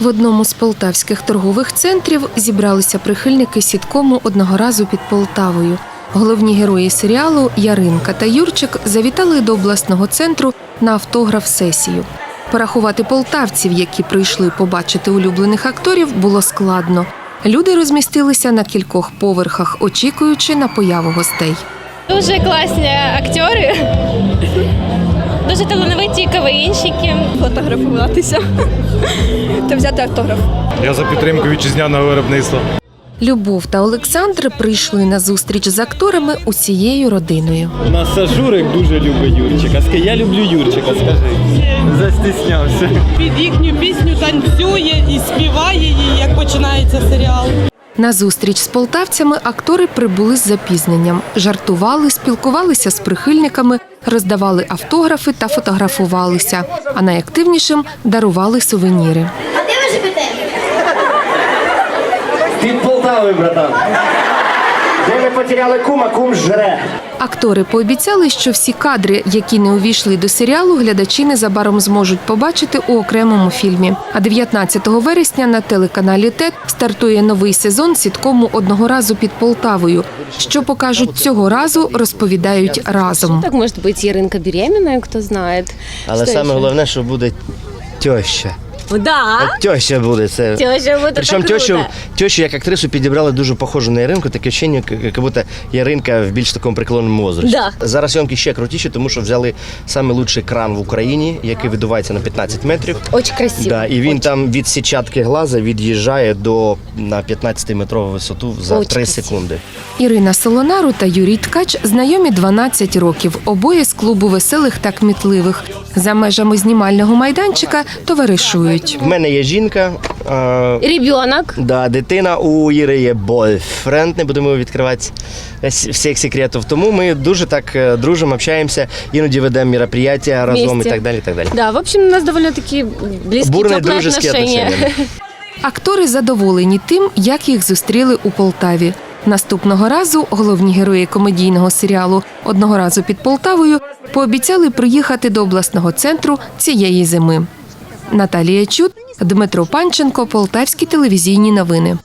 В одному з полтавських торгових центрів зібралися прихильники сіткому одного разу під Полтавою. Головні герої серіалу Яринка та Юрчик завітали до обласного центру на автограф-сесію. Порахувати полтавців, які прийшли побачити улюблених акторів, було складно. Люди розмістилися на кількох поверхах, очікуючи на появу гостей. Дуже класні актори, дуже талановиті КВНщики. фотографуватися та взяти автограф. Я за підтримку вітчизняного виробництва. Любов та Олександр прийшли на зустріч з акторами усією родиною. У нас Сажурик дуже любить Юрчика. Ска- Я люблю Юрчика, скажи. Застіснявся. під їхню пісню танцює і співає її, як починається серіал. На зустріч з полтавцями актори прибули з запізненням, жартували, спілкувалися з прихильниками, роздавали автографи та фотографувалися. А найактивнішим дарували сувеніри. А де ви живете? Під Полтавою, братан. Де ми потеряли кума, кум жре. Актори пообіцяли, що всі кадри, які не увійшли до серіалу, глядачі незабаром зможуть побачити у окремому фільмі. А 19 вересня на телеканалі ТЕТ стартує новий сезон сіткому одного разу під Полтавою. Що покажуть цього разу, розповідають разом. Так может быть Яринка беременная, кто знает. Але саме головне, що буде теща. Да. Теща буде це. Теща буде Причому так тещу, круто. тещу як актрису підібрали дуже похожу на Яринку, таке вчення, як будто Яринка в більш такому преклонному возрасті. Да. Зараз зйомки ще крутіші, тому що взяли саме лучший кран в Україні, який видувається на 15 метрів. Очень красиво. Да, і він Очень. там від сітчатки глаза від'їжджає до на 15-метрову висоту за Очень 3 красиво. секунди. Ірина Солонару та Юрій Ткач знайомі 12 років, обоє з клубу веселих та кмітливих. За межами знімального майданчика товаришують. В мене є жінка. е, Ребенок. Да, дитина у Іри є бойфренд, не будемо відкривати с- всіх секретів. Тому ми дуже так е, дружимо, общаємося, іноді ведемо мероприятия разом Вместе. і так далі. І так далі. Да, в общем, у нас довольно-таки близкие, Бурні теплые дружескі отношения. отношения. Актори задоволені тим, як їх зустріли у Полтаві. Наступного разу головні герої комедійного серіалу одного разу під Полтавою пообіцяли приїхати до обласного центру цієї зими. Наталія Чут, Дмитро Панченко, Полтавські телевізійні новини.